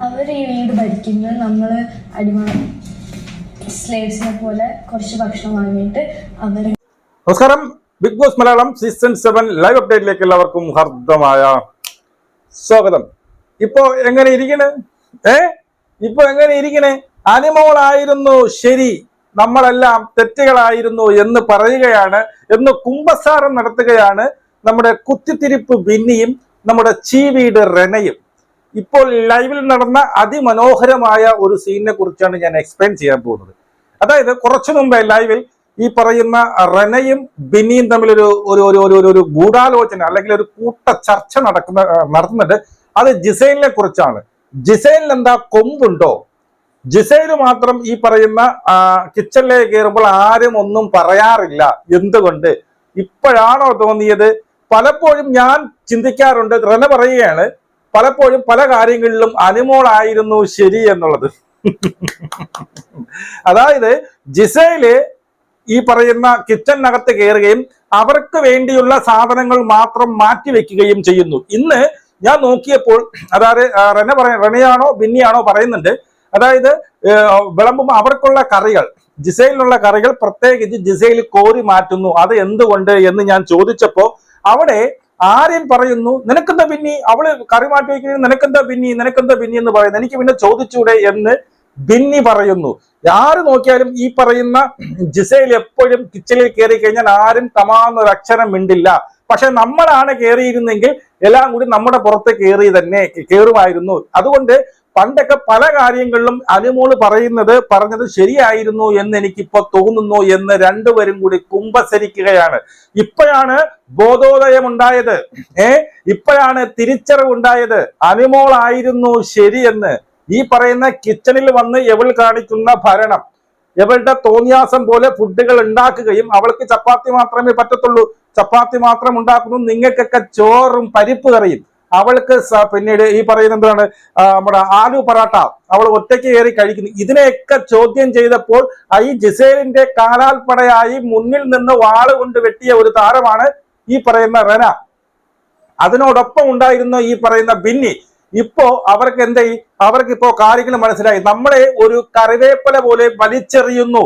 അവർ ഈ വീട് ഭരിക്കുന്നത് നമ്മൾ അടിമ സ്ലേവ്സിനെ പോലെ കുറച്ച് ഭക്ഷണം വാങ്ങിയിട്ട് അവർ നമസ്കാരം. Big boss Malayalam season seven live അപ്ഡേറ്റിലേക്ക് എല്ലാവർക്കും ഹർദ്ദമായ സ്വാഗതം. ഇപ്പോ എങ്ങനെ ഇരിക്കണ്? ഏ? ഇപ്പൊ എങ്ങനെ ഇരിക്കണേ? അനിമോളായിരുന്നു ശരി. നമ്മളെല്ലാം തെറ്റുകളായിരുന്നു എന്ന് പറയുകയാണ്. എന്ന് കുംഭസാരം നടത്തുകയാണ് നമ്മുടെ കുത്തിത്തിരിപ്പ് ബിന്നിയും നമ്മുടെ ചീവീട് റെനയും. ഇപ്പോൾ ലൈവിൽ നടന്ന അതിമനോഹരമായ ഒരു സീനിനെ കുറിച്ചാണ് ഞാൻ എക്സ്പ്ലെയിൻ ചെയ്യാൻ പോകുന്നത്. അതായത് കുറച്ചു മുമ്പേ ലൈവിൽ ഈ പറയുന്ന റെനയും ബിന്നിയും തമ്മിലൊരു ഒരു ഒരു ഒരു ഒരു ഗൂഢാലോചന അല്ലെങ്കിൽ ഒരു കൂട്ട ചർച്ച നടക്കുന്ന നടത്തുന്നുണ്ട് അത് ജിസൈലിനെ കുറിച്ചാണ്. ജിസൈലിന് എന്താ കൊമ്പുണ്ടോ? ജിസൈൽ മാത്രം ഈ പറയുന്ന കിച്ചണിലേക്ക് കയറുമ്പോൾ ആരും ഒന്നും പറയാറില്ല. എന്തുകൊണ്ട്? ഇപ്പോഴാണോ തോന്നിയത്? പലപ്പോഴും ഞാൻ ചിന്തിക്കാറുണ്ട്. റെന പറയുകയാണ് പലപ്പോഴും പല കാര്യങ്ങളിലും അനുമോളായിരുന്നു ശരി എന്നുള്ളത്. അതായത് ജിസയിൽ ഈ പറയുന്ന കിച്ചണിനകത്ത് കയറുകയും അവർക്ക് വേണ്ടിയുള്ള സാധനങ്ങൾ മാത്രം മാറ്റിവെക്കുകയും ചെയ്യുന്നു. ഇന്ന് ഞാൻ നോക്കിയപ്പോൾ അതായത് റെന പറയ റെനയാണോ ബിന്നിയാണോ പറയുന്നുണ്ട്. അതായത് വിളമ്പുമ്പോൾ അവർക്കുള്ള കറികൾ ജിസയിലുള്ള കറികൾ പ്രത്യേകിച്ച് ജിസയിൽ കോരി മാറ്റുന്നു. അത് എന്തുകൊണ്ട് എന്ന് ഞാൻ ചോദിച്ചപ്പോൾ അവിടെ ആര്യൻ പറയുന്നു നിനക്കെന്താ പിന്നി അവൾ കറി മാറ്റി വയ്ക്കുന്നത് നിനക്കെന്താ പിന്നി നിനക്കെന്താ പിന്നി എന്ന് പറയുന്നു. എനിക്ക് പിന്നെ ചോദിച്ചൂടെ എന്ന് ബിന്നി പറയുന്നു. ആര് നോക്കിയാലും ഈ പറയുന്ന ജിസയിൽ എപ്പോഴും കിച്ചണിൽ കയറി കഴിഞ്ഞാൽ ആരും തമാന്നൊരു അക്ഷരം മിണ്ടില്ല. പക്ഷെ നമ്മളാണ് കയറിയിരുന്നെങ്കിൽ എല്ലാം കൂടി നമ്മുടെ പുറത്ത് കയറി തന്നെ കയറുമായിരുന്നു. അതുകൊണ്ട് പണ്ടൊക്കെ പല കാര്യങ്ങളിലും അനുമോൾ പറയുന്നത് പറഞ്ഞത് ശരിയായിരുന്നു എന്ന് എനിക്കിപ്പോ തോന്നുന്നു എന്ന് രണ്ടുപേരും കൂടി കുമ്പസരിക്കുകയാണ്. ഇപ്പോഴാണ് ബോധോദയം ഉണ്ടായത്. ഏ ഇപ്പോഴാണ് തിരിച്ചറിവുണ്ടായത് അനുമോളായിരുന്നു ശരിയെന്ന്. ഈ പറയുന്ന കിച്ചണിൽ വന്ന് എവൾ കാണിക്കുന്ന ഭരണം. എവളുടെ തോന്നിയാസം പോലെ ഫുഡുകൾ ഉണ്ടാക്കുകയും അവൾക്ക് ചപ്പാത്തി മാത്രമേ പറ്റത്തുള്ളൂ. ചപ്പാത്തി മാത്രം ഉണ്ടാക്കുന്നു. നിങ്ങൾക്കൊക്കെ ചോറും പരിപ്പ് കറിയും അവൾക്ക് പിന്നീട് ഈ പറയുന്ന എന്താണ്? നമ്മുടെ ആലു പറാട്ട അവൾ ഒറ്റയ്ക്ക് കയറി കഴിക്കുന്നു. ഇതിനെയൊക്കെ ചോദ്യം ചെയ്തപ്പോൾ ഈ ജിസേലിന്റെ കാലാൽപ്പടയായി മുന്നിൽ നിന്ന് വാൾ കൊണ്ട് വെട്ടിയ ഒരു താരമാണ് ഈ പറയുന്ന റെന. അതിനോടൊപ്പം ഉണ്ടായിരുന്നു ഈ പറയുന്ന ബിന്നി. ഇപ്പോ അവർക്ക് എന്തായി അവർക്ക് ഇപ്പോ കാര്യങ്ങൾ മനസ്സിലായി. നമ്മളെ ഒരു കറിവേപ്പല പോലെ വലിച്ചെറിയുന്നു.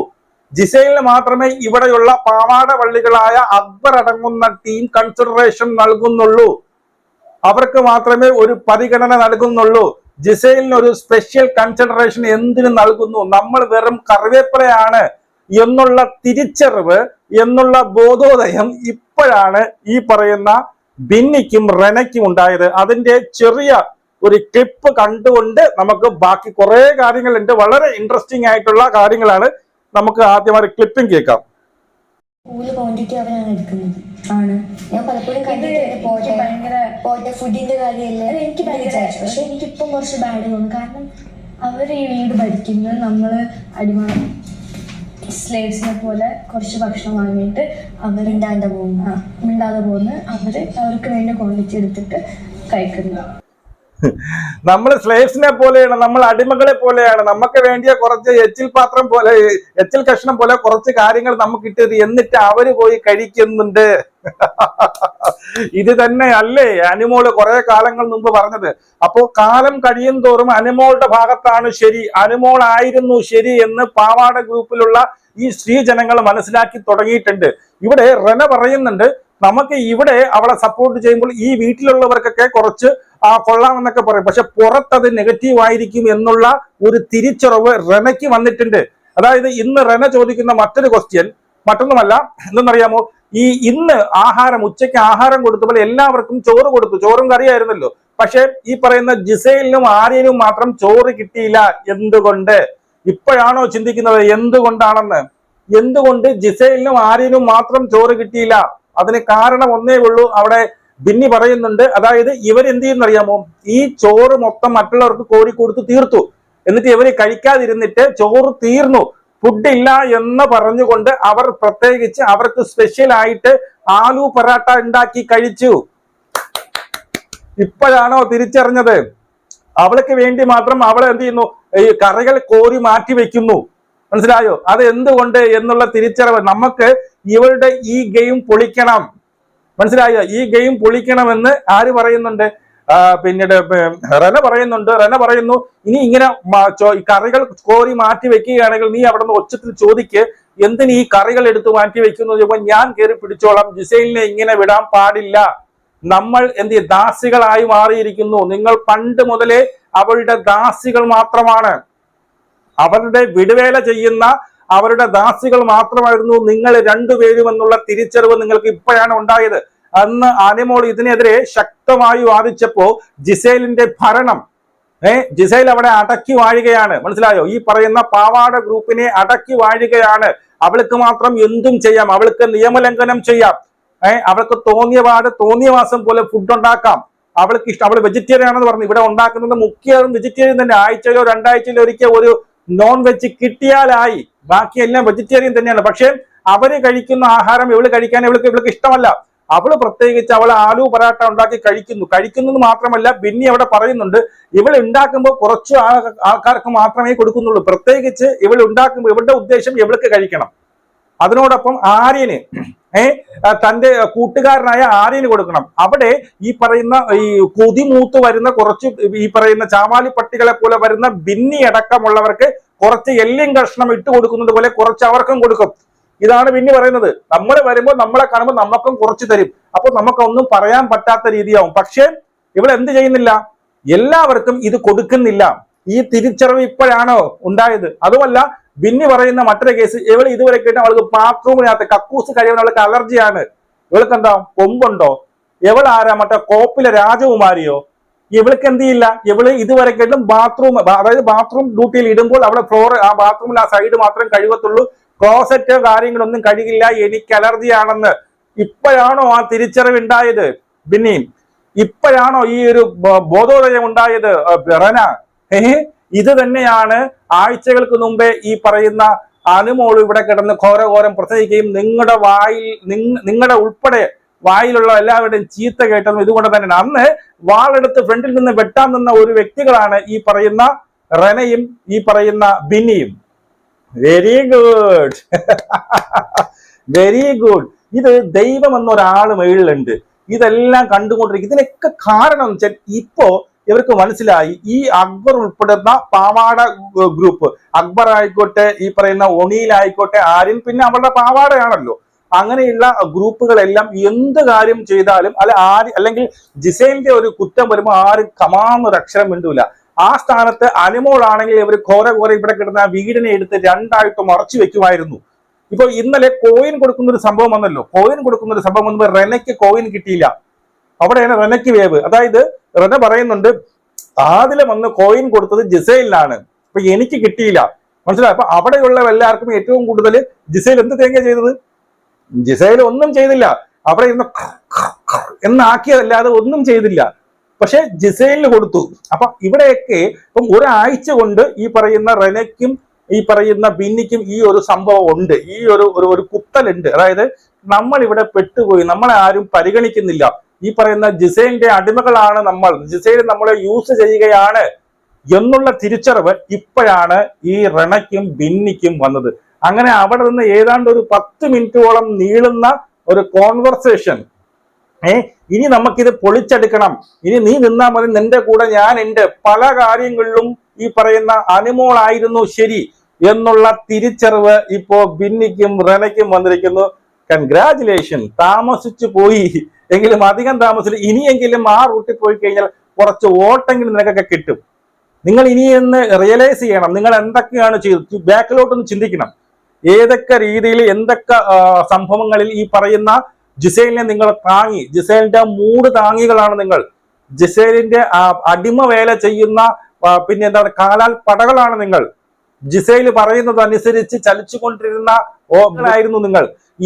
ജിസൈലിന് മാത്രമേ ഇവിടെയുള്ള പാവാട വള്ളികളായ അക്ബർ അടങ്ങുന്ന ടീം കൺസിഡറേഷൻ നൽകുന്നുള്ളൂ. അവർക്ക് മാത്രമേ ഒരു പരിഗണന നൽകുന്നുള്ളൂ. ജിസൈലിന് ഒരു സ്പെഷ്യൽ കൺസിഡറേഷൻ എന്തിനു നൽകുന്നു? നമ്മൾ വെറും കറിവേപ്പിലയാണ് എന്നുള്ള തിരിച്ചറിവ് എന്നുള്ള ബോധോദയം ഇപ്പോഴാണ് ഈ പറയുന്ന ബിന്നിക്കും റെനയ്ക്കും ഉണ്ടായത്. അതിന്റെ ചെറിയ ഒരു ക്ലിപ്പ് കണ്ടുകൊണ്ട് നമുക്ക് ബാക്കി കുറെ കാര്യങ്ങളുണ്ട്. വളരെ ഇൻട്രസ്റ്റിംഗ് ആയിട്ടുള്ള കാര്യങ്ങളാണ്. നമുക്ക് ആദ്യമായി ഒരു ക്ലിപ്പിംഗ് കേൾക്കാം. കൂടുതൽ ക്വാണ്ടിറ്റി അവരാണ് എടുക്കുന്നത്. ആണ്. ഞാൻ പലപ്പോഴും കണ്ടിട്ടുണ്ട് എനിക്ക് പോട്ടെ ഭയങ്കര പോട്ടെ ഫുഡിന്റെ കാര്യമല്ലേ അത് എനിക്ക് ഭയങ്കര പക്ഷെ എനിക്കിപ്പം കുറച്ച് ബാഡ് കാരണം അവർ ഈ വീട് ഭരിക്കുന്നത് നമ്മൾ അടിമ സ്ലേവ്സിനെ പോലെ കുറച്ച് ഭക്ഷണം വാങ്ങിയിട്ട് അവർ മിണ്ടാണ്ട് പോകുന്നു. മിണ്ടാതെ പോകുന്നു. അവർ അവർക്ക് വേണ്ടി ക്വാണ്ടിറ്റി എടുത്തിട്ട് കഴിക്കുന്നു. നമ്മൾ സ്ലേവ്സിനെ പോലെയാണ് നമ്മൾ അടിമകളെ പോലെയാണ്. നമുക്ക് വേണ്ടിയ കുറച്ച് എച്ചിൽ പാത്രം പോലെ എച്ചിൽ കഷ്ണം പോലെ കുറച്ച് കാര്യങ്ങൾ നമുക്ക് കിട്ടിയത് എന്നിട്ട് അവർ പോയി കഴിക്കുന്നുണ്ട്. ഇത് തന്നെ അല്ലേ അനുമോൾ കുറെ കാലങ്ങൾ മുമ്പ് പറഞ്ഞത്. അപ്പോ കാലം കഴിയും തോറും അനുമോളുടെ ഭാഗത്താണ് ശരി അനിമോൾ ആയിരുന്നു ശരി എന്ന് പാവാട ഗ്രൂപ്പിലുള്ള ഈ സ്ത്രീജനങ്ങൾ മനസ്സിലാക്കി തുടങ്ങിയിട്ടുണ്ട്. ഇവിടെ റെന പറയുന്നുണ്ട് നമുക്ക് ഇവിടെ അവളെ സപ്പോർട്ട് ചെയ്യുമ്പോൾ ഈ വീട്ടിലുള്ളവർക്കൊക്കെ കുറച്ച് ആ കൊള്ളാമെന്നൊക്കെ പറയും. പക്ഷെ പുറത്തത് നെഗറ്റീവ് ആയിരിക്കും എന്നുള്ള ഒരു തിരിച്ചറിവ് റെനയ്ക്ക് വന്നിട്ടുണ്ട്. അതായത് ഇന്ന് റെന ചോദിക്കുന്ന മറ്റൊരു ക്വസ്റ്റ്യൻ മറ്റൊന്നുമല്ല എന്തെന്നറിയാമോ? ഈ ഇന്ന് ആഹാരം ഉച്ചയ്ക്ക് ആഹാരം കൊടുത്തപ്പോൾ എല്ലാവർക്കും ചോറ് കൊടുത്തു. ചോറും കറിയായിരുന്നല്ലോ. പക്ഷെ ഈ പറയുന്ന ജിസയിലും ആര്യനും മാത്രം ചോറ് കിട്ടിയില്ല. എന്തുകൊണ്ട്? ഇപ്പോഴാണോ ചിന്തിക്കുന്നത് എന്തുകൊണ്ടാണെന്ന്? എന്തുകൊണ്ട് ജിസയിലും ആര്യനും മാത്രം ചോറ് കിട്ടിയില്ല? അതിന് കാരണം ഒന്നേ ഉള്ളൂ. അവിടെ ബിന്നി പറയുന്നുണ്ട് അതായത് ഇവരെന്ത് ചെയ്യുന്നറിയാമോ? ഈ ചോറ് മൊത്തം മറ്റുള്ളവർക്ക് കോരി കൊടുത്ത് തീർത്തു. എന്നിട്ട് ഇവർ കഴിക്കാതിരുന്നിട്ട് ചോറ് തീർന്നു. ഫുഡ് ഇല്ല എന്ന് പറഞ്ഞുകൊണ്ട് അവർ പ്രത്യേകിച്ച് അവർക്ക് സ്പെഷ്യൽ ആയിട്ട് ആലു പൊറാട്ട ഉണ്ടാക്കി കഴിച്ചു. ഇപ്പോഴാണോ തിരിച്ചറിഞ്ഞത്? അവൾക്ക് വേണ്ടി മാത്രം അവൾ എന്ത് ചെയ്യുന്നു? ഈ കറികൾ കോരി മാറ്റി വെക്കുന്നു. മനസ്സിലായോ? അത് എന്തുകൊണ്ട് എന്നുള്ള തിരിച്ചറിവ്. നമുക്ക് ഇവളുടെ ഈ ഗെയിം പൊളിക്കണം. മനസ്സിലായോ? ഈ ഗെയിം പൊളിക്കണമെന്ന് ആര് പറയുന്നുണ്ട്? പിന്നീട് റന പറയുന്നുണ്ട്. റെന പറയുന്നു ഇനി ഇങ്ങനെ കറികൾ കോരി മാറ്റി വെക്കുകയാണെങ്കിൽ നീ അവിടെ നിന്ന് ഒച്ചത്തിൽ ചോദിക്ക് എന്തിന് ഈ കറികൾ എടുത്ത് മാറ്റി വെക്കുന്നു ചോദിക്കുമ്പോൾ ഞാൻ കയറി പിടിച്ചോളാം. ജിസൈലിനെ ഇങ്ങനെ വിടാൻ പാടില്ല. നമ്മൾ എന്ത്? ദാസികളായി മാറിയിരിക്കുന്നു. നിങ്ങൾ പണ്ട് മുതലേ അവളുടെ ദാസികൾ മാത്രമാണ്. അവരുടെ വിടുവേല ചെയ്യുന്ന അവരുടെ ദാസികൾ മാത്രമായിരുന്നു നിങ്ങൾ രണ്ടുപേരും എന്നുള്ള തിരിച്ചറിവ് നിങ്ങൾക്ക് ഇപ്പോഴാണ് ഉണ്ടായത്. അന്ന് അനിമോൾ ഇതിനെതിരെ ശക്തമായി വാദിച്ചപ്പോ ജിസേലിന്റെ ഭരണം ഏർ ജിസൈൽ അവിടെ അടക്കി വാഴുകയാണ്. മനസ്സിലായോ? ഈ പറയുന്ന പാവാട ഗ്രൂപ്പിനെ അടക്കി വാഴുകയാണ്. അവൾക്ക് മാത്രം എന്തും ചെയ്യാം. അവൾക്ക് നിയമലംഘനം ചെയ്യാം. ഏർ അവൾക്ക് തോന്നിയ പാട് തോന്നിയ മാസം പോലെ ഫുഡ് ഉണ്ടാക്കാം. അവൾക്ക് ഇഷ്ടം. അവൾ വെജിറ്റേറിയൻ ആണെന്ന് പറഞ്ഞു. ഇവിടെ ഉണ്ടാക്കുന്നത് മുഖ്യ വെജിറ്റേറിയൻ തന്നെ. ആഴ്ചയിലോ രണ്ടാഴ്ചയിലോ ഒരിക്കൽ ഒരു നോൺ വെജ് കിട്ടിയാലായി. ബാക്കിയെല്ലാം വെജിറ്റേറിയൻ തന്നെയാണ്. പക്ഷെ അവർ കഴിക്കുന്ന ആഹാരം ഇവൾ കഴിക്കാൻ ഇവൾക്ക് ഇവൾക്ക് ഇഷ്ടമല്ല. അവൾ പ്രത്യേകിച്ച് അവൾ ആലു പൊറാട്ട ഉണ്ടാക്കി കഴിക്കുന്നു. കഴിക്കുന്നത് മാത്രമല്ല ബിന്നി അവിടെ പറയുന്നുണ്ട് ഇവൾ ഉണ്ടാക്കുമ്പോൾ കുറച്ച് ആൾക്കാർക്ക് മാത്രമേ കൊടുക്കുന്നുള്ളൂ. പ്രത്യേകിച്ച് ഇവൾ ഉണ്ടാക്കുമ്പോൾ ഇവളുടെ ഉദ്ദേശം ഇവൾക്ക് കഴിക്കണം. അതിനോടൊപ്പം ആര്യന് ഏർ തന്റെ കൂട്ടുകാരനായ ആര്യന് കൊടുക്കണം. അവിടെ ഈ പറയുന്ന ഈ കൊതിമൂത്ത് വരുന്ന കുറച്ച് ഈ പറയുന്ന ചാമാലി പട്ടികളെ പോലെ വരുന്ന ബിന്നി അടക്കമുള്ളവർക്ക് കുറച്ച് എല്ലിയും കഷ്ണം ഇട്ട് കൊടുക്കുന്നത് പോലെ കുറച്ച് അവർക്കും കൊടുക്കും. ഇതാണ് പിന്നെ പറയുന്നത്. നമ്മൾ വരുമ്പോൾ നമ്മളെ കാണുമ്പോൾ നമുക്കും കുറച്ച് തരും. അപ്പൊ നമുക്കൊന്നും പറയാൻ പറ്റാത്ത രീതിയാവും. പക്ഷേ ഇവിടെ എന്ത് ചെയ്യുന്നില്ല? എല്ലാവർക്കും ഇത് കൊടുക്കുന്നില്ല. ഈ തിരിച്ചറിവ് ഇപ്പോഴാണോ ഉണ്ടായത്? അതുമല്ല ബിന്നി പറയുന്ന മറ്റൊരു കേസ് ഇവൾ ഇതുവരെ കേട്ട അവൾക്ക് ബാത്റൂമിനകത്ത് കക്കൂസ് കഴിയുന്ന അവൾക്ക് അലർജിയാണ്. ഇവൾക്ക് എന്താ കൊമ്പുണ്ടോ? എവൾ ആരാ? മറ്റേ കോപ്പിലെ രാജകുമാരിയോ? ഇവൾക്ക് എന്ത് ചെയ്യില്ല? ഇവൾ ഇതുവരെ കേട്ടും ബാത്റൂം അതായത് ബാത്റൂം ഡ്യൂട്ടിയിൽ ഇടുമ്പോൾ അവിടെ ഫ്ലോർ ആ ബാത്റൂമിൽ ആ സൈഡ് മാത്രം കഴുകത്തുള്ളൂ. ക്ലോസറ്റോ കാര്യങ്ങളൊന്നും കഴുകില്ല. എനിക്ക് അലർജിയാണെന്ന് ഇപ്പോഴാണോ ആ തിരിച്ചറിവ് ഉണ്ടായത്? പിന്നെയും ഇപ്പോഴാണോ ഈ ഒരു ബോധോദയം ഉണ്ടായത്? റന ഇത് തന്നെയാണ് ആഴ്ചകൾക്ക് മുമ്പേ ഈ പറയുന്ന അനുമോൾ ഇവിടെ കിടന്ന് ഘോരഘോരം പ്രസംഗിക്കുകയും നിങ്ങളുടെ വായിൽ നിങ്ങളുടെ ഉൾപ്പെടെ വായിലുള്ള എല്ലാവരുടെയും ചീത്ത കേട്ടതും ഇതുകൊണ്ട് തന്നെയാണ്. അന്ന് വാളെടുത്ത് ഫ്രണ്ടിൽ നിന്ന് വെട്ടാൻ നിന്ന ഒരു വ്യക്തികളാണ് ഈ പറയുന്ന റനയും ഈ പറയുന്ന ബിന്നിയും. വെരി ഗുഡ് വെരി ഗുഡ് ഇത് ദൈവം എന്നൊരാൾ മേളിലുണ്ട്. ഇതെല്ലാം കണ്ടുകൊണ്ടിരിക്കും. ഇതിനൊക്കെ കാരണം വെച്ചാൽ ഇപ്പോ ഇവർക്ക് മനസ്സിലായി. ഈ അക്ബർ ഉൾപ്പെടുന്ന പാവാട ഗ്രൂപ്പ്. അക്ബർ ആയിക്കോട്ടെ ഈ പറയുന്ന ഒണിയിലായിക്കോട്ടെ ആര്യൻ പിന്നെ അവളുടെ പാവാടയാണല്ലോ. അങ്ങനെയുള്ള ഗ്രൂപ്പുകളെല്ലാം എന്ത് കാര്യം ചെയ്താലും അല്ല ആര് അല്ലെങ്കിൽ ജിസൈലിന്റെ ഒരു കുറ്റം വരുമ്പോൾ ആരും കമാന്നൊരു അക്ഷരം മിണ്ടൂല. ആ സ്ഥാനത്ത് ആണെങ്കിൽ ഇവർ ഘോര ഘോര ഇവിടെ കിടന്ന വീടിനെ എടുത്ത് രണ്ടായിട്ട് മറച്ചു വെക്കുമായിരുന്നു. ഇപ്പൊ ഇന്നലെ കോയിൻ കൊടുക്കുന്ന ഒരു സംഭവം വന്നല്ലോ. കോയിൻ കൊടുക്കുന്ന ഒരു സംഭവം വന്നപ്പോൾ റെനയ്ക്ക് കോയിൻ കിട്ടിയില്ല. അവിടെയാണ് റെനയ്ക്ക് വേവ്. അതായത് റെന പറയുന്നുണ്ട് ആദ്യം വന്ന് കോയിൻ കൊടുത്തത് ജിസൈലിനാണ്. അപ്പൊ എനിക്ക് കിട്ടിയില്ല. മനസ്സിലായി? അപ്പൊ അവിടെയുള്ള എല്ലാവർക്കും ഏറ്റവും കൂടുതൽ ജിസൈൽ എന്ത് തേങ്ങ ചെയ്തത്? ജിസൈൽ ഒന്നും ചെയ്തില്ല. അവിടെ ഇരുന്ന് എന്നാക്കിയതല്ലാതെ ഒന്നും ചെയ്തില്ല. പക്ഷെ ജിസൈലിന് കൊടുത്തു. അപ്പൊ ഇവിടെയൊക്കെ ഇപ്പം ഒരാഴ്ച കൊണ്ട് ഈ പറയുന്ന റെനയ്ക്കും ഈ പറയുന്ന ബിന്നിക്കും ഈ ഒരു സംഭവം ഉണ്ട്. ഈ ഒരു ഒരു ഒരു കുത്തലുണ്ട്. അതായത് നമ്മൾ ഇവിടെ പെട്ടുപോയി. നമ്മളെ ആരും പരിഗണിക്കുന്നില്ല. ഈ പറയുന്ന ജിസൈലിന്റെ അടിമകളാണ് നമ്മൾ. ജിസൈൽ നമ്മളെ യൂസ് ചെയ്യുകയാണ് എന്നുള്ള തിരിച്ചറിവ് ഇപ്പോഴാണ് ഈ റെണയ്ക്കും ബിന്നിക്കും വന്നത്. അങ്ങനെ അവിടെ നിന്ന് ഏതാണ്ട് ഒരു പത്ത് മിനിറ്റോളം നീളുന്ന ഒരു കോൺവെർസേഷൻ ഏ ഇനി നമുക്കിത് പൊളിച്ചെടുക്കണം. ഇനി നീ നിന്നാ മതി നിന്റെ കൂടെ ഞാൻ എന്റെ പല കാര്യങ്ങളിലും ഈ പറയുന്ന അനുമോളായിരുന്നു ശരി എന്നുള്ള തിരിച്ചറിവ് ഇപ്പോ ബിന്നിക്കും റനയ്ക്കും വന്നിരിക്കുന്നു. കൺഗ്രാചുലേഷൻ താമസിച്ചു പോയി. എങ്കിലും അധികം താമസിച്ചു ഇനിയെങ്കിലും ആ റൂട്ടിൽ പോയി കഴിഞ്ഞാൽ കുറച്ച് ഓട്ടെങ്കിലും നിനക്കൊക്കെ കിട്ടും. നിങ്ങൾ ഇനി എന്ന് റിയലൈസ് ചെയ്യണം. നിങ്ങൾ എന്തൊക്കെയാണ് ചെയ്തത്? ബാക്കിലോട്ടൊന്ന് ചിന്തിക്കണം. ഏതൊക്കെ രീതിയിൽ എന്തൊക്കെ സംഭവങ്ങളിൽ ഈ പറയുന്ന ജിസൈലിനെ നിങ്ങൾ താങ്ങി ജിസൈലിന്റെ മൂട് താങ്ങികളാണ് നിങ്ങൾ. ജിസൈലിന്റെ അടിമ വേല ചെയ്യുന്ന പിന്നെ എന്താണ് കാലാൽ പടകളാണ് നിങ്ങൾ. ജിസൈൽ പറയുന്നത് അനുസരിച്ച് ചലിച്ചുകൊണ്ടിരുന്ന ഓങ്ങളായിരുന്നു നിങ്ങൾ.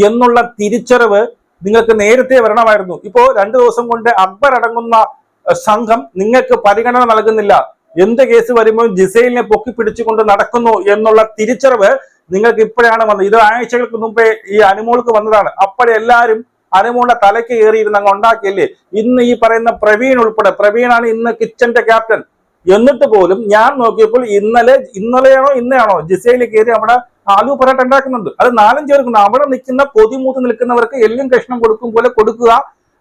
എന്നുള്ള തിരിച്ചറിവ് നിങ്ങൾക്ക് നേരത്തെ വരണമായിരുന്നു. ഇപ്പോ രണ്ടു ദിവസം കൊണ്ട് അക്ബർ അടങ്ങുന്ന സംഘം നിങ്ങൾക്ക് പരിഗണന നൽകുന്നില്ല. എന്ത് കേസ് വരുമ്പോൾ ജിസൈലിനെ പൊക്കി പിടിച്ചുകൊണ്ട് നടക്കുന്നു എന്നുള്ള തിരിച്ചറിവ് നിങ്ങൾക്ക് ഇപ്പോഴാണ് വന്നത്. ഇത് ആഴ്ചകൾക്ക് മുമ്പേ ഈ അനുമോൾക്ക് വന്നതാണ്. അപ്പോഴെല്ലാവരും അനുമോളുടെ തലയ്ക്ക് കയറിയിരുന്ന് അങ്ങ് ഉണ്ടാക്കിയല്ലേ? ഇന്ന് ഈ പറയുന്ന പ്രവീൺ ഉൾപ്പെടെ പ്രവീണാണ് ഇന്ന് കിച്ചന്റെ ക്യാപ്റ്റൻ. എന്നിട്ട് പോലും ഞാൻ നോക്കിയപ്പോൾ ഇന്നലെ ഇന്നലെയാണോ ഇന്നയാണോ ജിസയിൽ കയറി അവിടെ ആലു പൊറോട്ട ഉണ്ടാക്കുന്നുണ്ട്. അത് നാലഞ്ച് പേർക്കുണ്ട്. അവിടെ നിൽക്കുന്ന കൊതിമൂത്ത് നിൽക്കുന്നവർക്ക് എല്ലും കഷ്ണം കൊടുക്കും പോലെ കൊടുക്കുക.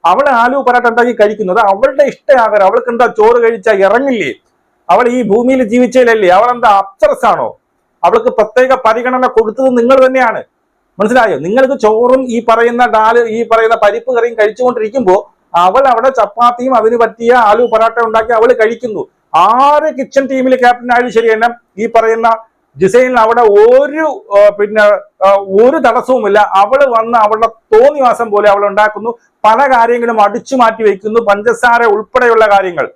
അവളെ ആലു പൊറോട്ട ഉണ്ടാക്കി കഴിക്കുന്നത് അവളുടെ ഇഷ്ടമാകാരം അവൾക്ക് എന്താ ചോറ് കഴിച്ചാൽ ഇറങ്ങില്ലേ? അവൾ ഈ ഭൂമിയിൽ ജീവിച്ചതിലല്ലേ അവൾ എന്താ അപ്സറസ് ആണോ അവൾക്ക് പ്രത്യേക പരിഗണന കൊടുത്തത് നിങ്ങൾ തന്നെയാണ്. മനസ്സിലായോ? നിങ്ങൾക്ക് ചോറും ഈ പറയുന്ന ഡാൽ ഈ പറയുന്ന പരിപ്പ് കറിയും കഴിച്ചുകൊണ്ടിരിക്കുമ്പോൾ അവൾ അവിടെ ചപ്പാത്തിയും അതിന് പറ്റിയ ആലു പൊറാട്ട ഉണ്ടാക്കി അവൾ കഴിക്കുന്നു. ആറ് കിച്ചൺ ടീമിൽ ക്യാപ്റ്റൻ ആയാലും ശരി തന്നെ ഈ പറയുന്ന ജിസൈനിൽ അവിടെ ഒരു പിന്നെ ഒരു തടസ്സവുമില്ല. അവൾ വന്ന് അവളുടെ തോന്നിവാസം പോലെ അവൾ ഉണ്ടാക്കുന്നു. പല കാര്യങ്ങളും അടിച്ചു മാറ്റി വെക്കുന്നു പഞ്ചസാര ഉൾപ്പെടെയുള്ള കാര്യങ്ങൾ.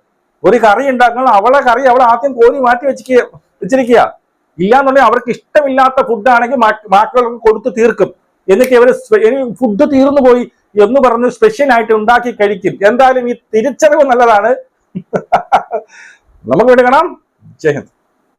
ഒരു കറി ഉണ്ടാക്കണം. അവളെ കറി അവൾ ആദ്യം കോരി മാറ്റി വെച്ചിരിക്കുക വെച്ചിരിക്കുക ഇല്ലാന്നുണ്ടെങ്കിൽ അവർക്ക് ഇഷ്ടമില്ലാത്ത ഫുഡാണെങ്കിൽ ബാക്കിയുള്ളവർക്ക് കൊടുത്ത് തീർക്കും. എന്നിട്ട് ഇവർ ഫുഡ് തീർന്നു പോയി എന്ന് പറഞ്ഞ് സ്പെഷ്യൽ ആയിട്ട് ഉണ്ടാക്കി കഴിക്കും. എന്തായാലും ഈ തിരിച്ചറിവ് നല്ലതാണ്. നമുക്ക് എടുക്കണം കാണാം.